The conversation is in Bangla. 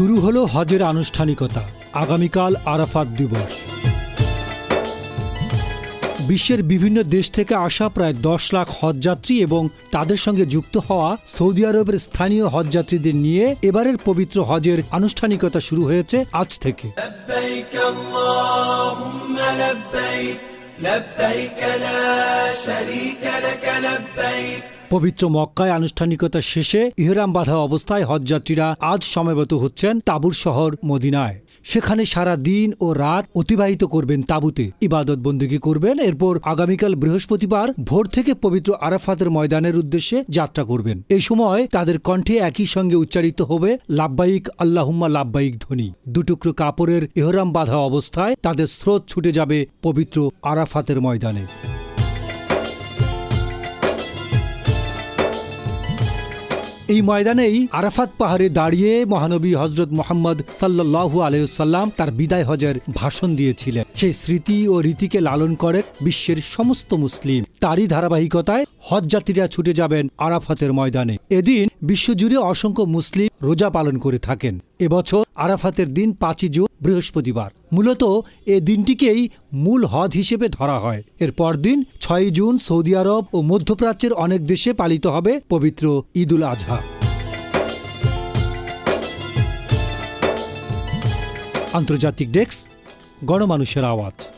শুরু হলো হজের আনুষ্ঠানিকতা আগামীকাল আরাফাত দিবস বিশ্বের বিভিন্ন দেশ থেকে আসা প্রায় দশ লাখ হজযাত্রী এবং তাদের সঙ্গে যুক্ত হওয়া সৌদি আরবের স্থানীয় হজযাত্রীদের নিয়ে এবারের পবিত্র হজের আনুষ্ঠানিকতা শুরু হয়েছে আজ থেকে لبيك اللهم لبيك لبيك لا شريك لك لبيك পবিত্র মক্কায় আনুষ্ঠানিকতা শেষে ইহরাম বাঁধা অবস্থায় হজযাত্রীরা আজ সমবেত হচ্ছেন তাবুর শহর মদিনায়। সেখানে সারা দিন ও রাত অতিবাহিত করবেন তাবুতে। ইবাদত বন্দুকি করবেন, এরপর আগামীকাল বৃহস্পতিবার ভোর থেকে পবিত্র আরাফাতের ময়দানের উদ্দেশ্যে যাত্রা করবেন। এই সময় তাদের কণ্ঠে একই সঙ্গে উচ্চারিত হবে, লাব্বাইক, আল্লাহুম্মা লাব্বাইক ধ্বনি। দুটুকরো কাপড়ের ইহরাম বাঁধা অবস্থায় তাদের স্রোত ছুটে যাবে পবিত্র আরাফাতের ময়দানে। এই ময়দানেই আরাফাত পাহাড়ে দাঁড়িয়ে মহানবী হজরত মোহাম্মদ সাল্লাহু আলহ্লাম তার বিদায় হজের ভাষণ দিয়েছিলেন। সেই স্মৃতি ও রীতিকে লালন করে বিশ্বের সমস্ত মুসলিম। তারই ধারাবাহিকতায় হজযাত্রীরা ছুটে যাবেন আরাফাতের ময়দানে। এদিন বিশ্বজুড়ে অসংখ্য মুসলিম রোজা পালন করে থাকেন। এবছর আরাফাতের দিন পাঁচই জুন, বৃহস্পতিবার। মূলত এ দিনটিকেই মূল হজ হিসেবে ধরা হয়। এর পরদিন ছয়ই জুন সৌদি আরব ও মধ্যপ্রাচ্যের অনেক দেশে পালিত হবে পবিত্র ঈদুল আজহা। আন্তর্জাতিক ডেস্ক, গণমানুষের আওয়াজ।